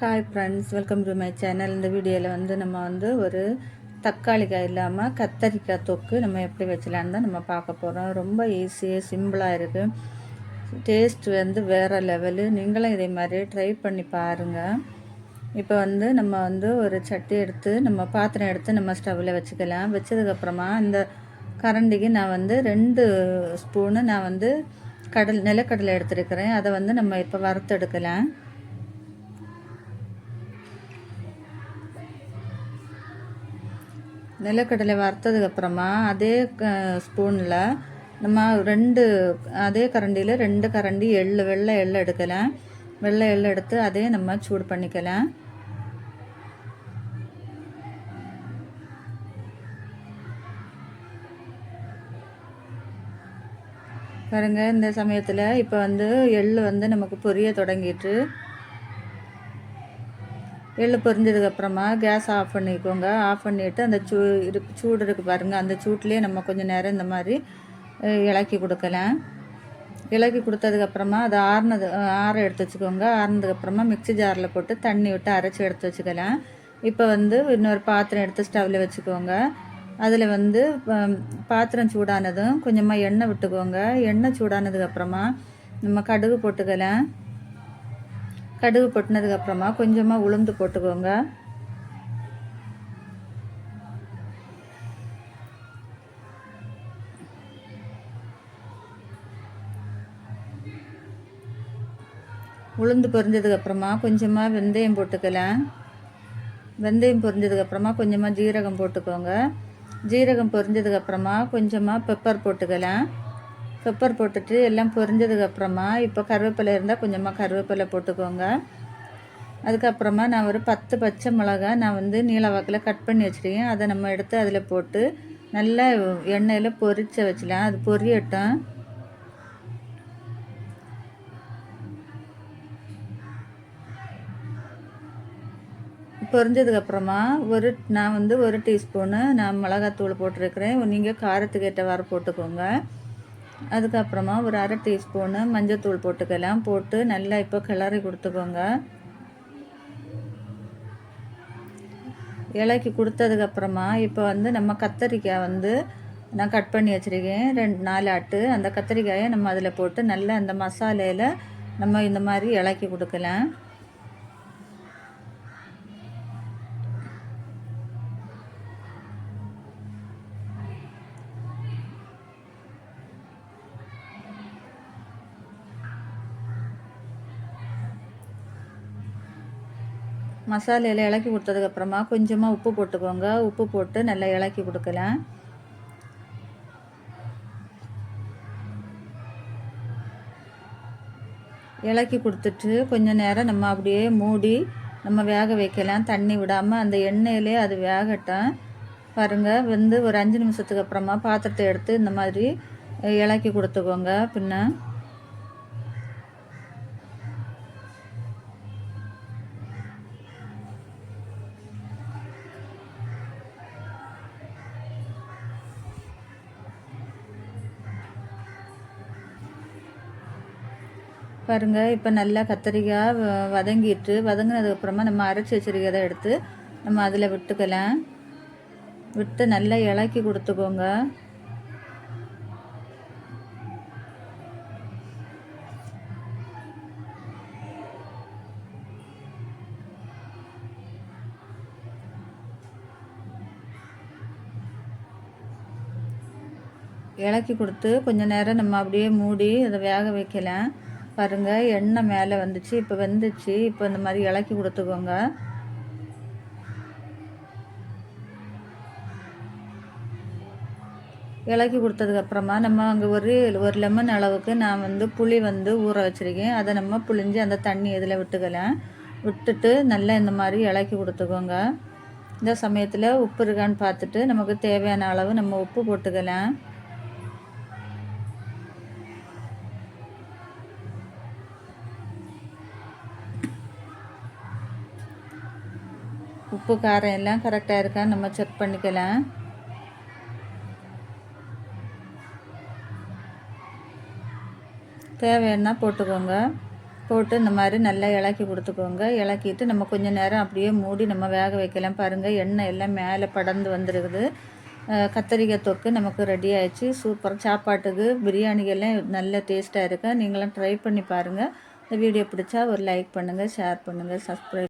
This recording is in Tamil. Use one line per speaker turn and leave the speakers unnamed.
Hi friends welcome to my channel இந்த வீடியோவில் வந்து நம்ம வந்து ஒரு தக்காளிக்காய் இல்லாமல் கத்தரிக்காய் தொக்கு நம்ம எப்படி வச்சலான்னு தான் நம்ம பார்க்க போகிறோம் ரொம்ப ஈஸியாக சிம்பிளாக இருக்குது டேஸ்ட் வந்து வேறு லெவலு நீங்களும் இதே மாதிரி ட்ரை பண்ணி பாருங்கள் இப்போ வந்து நம்ம வந்து ஒரு சட்டி எடுத்து நம்ம பாத்திரம் எடுத்து நம்ம ஸ்டவ்வில் வச்சுக்கலாம். வச்சதுக்கப்புறமா இந்த கரண்டிக்கு நான் வந்து ரெண்டு ஸ்பூனு நான் வந்து கடல் நிலக்கடலை எடுத்துருக்கிறேன். அதை வந்து நம்ம இப்போ வறுத்தெடுக்கலாம். நிலக்கடலை வறுத்ததுக்கப்புறமா அதே ஸ்பூனில் நம்ம ரெண்டு அதே கரண்டியில் ரெண்டு கரண்டி எள்ளு வெள்ளை எள்ளு எடுக்கலாம். வெள்ளை எள்ளு எடுத்து அதே நம்ம சூடு பண்ணிக்கலாம். பாருங்க இந்த சமயத்தில் இப்போ வந்து எள்ளு வந்து நமக்கு பொரிய தொடங்கிட்டு எள்ளு பொரிஞ்சதுக்கப்புறமா கேஸ் ஆஃப் பண்ணிக்கோங்க. ஆஃப் பண்ணிவிட்டு அந்த சூ இரு சூடு இருக்குது பாருங்கள் அந்த சூட்லேயே நம்ம கொஞ்சம் நேரம் இந்த மாதிரி இலக்கி கொடுக்கலாம். இலக்கி கொடுத்ததுக்கப்புறமா அதை ஆறுனது ஆற எடுத்து வச்சுக்கோங்க. ஆறுனதுக்கப்புறமா மிக்சி ஜாரில் போட்டு தண்ணி விட்டு அரைச்சி எடுத்து வச்சுக்கலாம். இப்போ வந்து இன்னொரு பாத்திரம் எடுத்து ஸ்டவ்வில் வச்சுக்கோங்க. அதில் வந்து பாத்திரம் சூடானதும் கொஞ்சமாக எண்ணெய் விட்டுக்கோங்க. எண்ணெய் சூடானதுக்கப்புறமா நம்ம கடுகு போட்டுக்கலாம். கடுகு பொட்டினதுக்கப்புறமா கொஞ்சமாக உளுந்து போட்டுக்கோங்க. உளுந்து பொரிஞ்சதுக்கப்புறமா கொஞ்சமாக வெந்தயம் போட்டுக்கலாம் வெந்தயம் பொரிஞ்சதுக்கப்புறமா கொஞ்சமாக ஜீரகம் போட்டுக்கோங்க. ஜீரகம் பொரிஞ்சதுக்கப்புறமா கொஞ்சமாக பெப்பர் போட்டுக்கலாம் பெப்பர் போட்டுட்டு எல்லாம் பொரிஞ்சதுக்கப்புறமா இப்போ கருவேப்பிலை இருந்தால் கொஞ்சமாக கருவேப்பிலை போட்டுக்கோங்க. அதுக்கப்புறமா நான் ஒரு பத்து பச்சை மிளகா நான் வந்து நீல வாக்கில் கட் பண்ணி வச்சுருக்கேன் அதை நம்ம எடுத்து அதில் போட்டு நல்லா எண்ணெயில் பொரிச்ச வச்சலாம் அது பொரியட்டும். பொரிஞ்சதுக்கப்புறமா ஒரு நான் வந்து ஒரு டீஸ்பூனு நான் மிளகாத்தூள் போட்டிருக்கிறேன். நீங்கள் காரத்துக்கு ஏற்றவாறு போட்டுக்கோங்க. அதுக்கப்புறமா ஒரு அரை டீஸ்பூனு மஞ்சத்தூள் போட்டுக்கலாம். போட்டு நல்லா இப்போ கிளறி கொடுத்துக்கோங்க. இலக்கி கொடுத்ததுக்கப்புறமா இப்போ வந்து நம்ம கத்தரிக்காய் வந்து நான் கட் பண்ணி வச்சுருக்கேன். ரெண்டு நாலு ஆட்டு. அந்த கத்திரிக்காயை நம்ம அதில் போட்டு நல்லா அந்த மசாலையில் நம்ம இந்த மாதிரி இலக்கி கொடுக்கலாம். மசாலையில் இலக்கி கொடுத்ததுக்கப்புறமா கொஞ்சமாக உப்பு போட்டுக்கோங்க. உப்பு போட்டு நல்லா இலக்கி கொடுக்கலாம். இலக்கி கொடுத்துட்டு கொஞ்சம் நேரம் நம்ம அப்படியே மூடி நம்ம வேக வைக்கலாம். தண்ணி விடாமல் அந்த எண்ணெயிலே அது வேகட்டும். பாருங்கள் வந்து ஒரு அஞ்சு நிமிஷத்துக்கு அப்புறமா பாத்திரத்தை எடுத்து இந்த மாதிரி இலக்கி கொடுத்துக்கோங்க. பின்ன பாருங்கள் இப்போ நல்லா கத்திரிக்காய் வதங்கிட்டு வதங்கினதுக்கப்புறமா நம்ம அரைச்சி வச்சிருக்கிறத எடுத்து நம்ம அதில் விட்டுக்கலாம். விட்டு நல்லா இலக்கி கொடுத்துக்கோங்க. இலக்கி கொடுத்து கொஞ்சம் நேரம் நம்ம அப்படியே மூடி அதை வேக வைக்கலாம். பாருங்கள் எண்ணெய் மேலே வந்துச்சு. இப்போ வெந்துச்சு. இப்போ இந்த மாதிரி இலக்கி கொடுத்துக்கோங்க. இலக்கி கொடுத்ததுக்கப்புறமா நம்ம அங்கே ஒரு ஒரு லெமன் அளவுக்கு நான் வந்து புளி வந்து ஊற வச்சுருக்கேன். அதை நம்ம புளிஞ்சு அந்த தண்ணி இதில் விட்டுக்கலாம் விட்டுட்டு நல்லா இந்த மாதிரி இலக்கி கொடுத்துக்கோங்க. இந்த சமயத்தில் உப்பு இருக்கான்னு பார்த்துட்டு நமக்கு தேவையான அளவு நம்ம உப்பு போட்டுக்கலாம் உப்பு காரம் எல்லாம் கரெக்டாக இருக்கா? நம்ம செக் பண்ணிக்கலாம். தேவைன்னா போட்டுக்கோங்க. போட்டு இந்த மாதிரி நல்லா இலக்கி கொடுத்துக்கோங்க. இலக்கிட்டு நம்ம கொஞ்சம் நேரம் அப்படியே மூடி நம்ம வேக வைக்கலாம். பாருங்கள் எண்ணெய் எல்லாம் மேலே படர்ந்து வந்துருக்குது. அஹ் கத்தரிக்காய் தொக்கு நமக்கு ரெடி ஆயிடுச்சு. சூப்பர். சாப்பாட்டுக்கு பிரியாணிகள்லாம் நல்ல டேஸ்ட்டாக இருக்கும் நீங்களும் ட்ரை பண்ணி பாருங்கள் இந்த வீடியோ பிடிச்சா ஒரு லைக் பண்ணுங்கள் ஷேர் பண்ணுங்கள் சப்ஸ்கிரைப்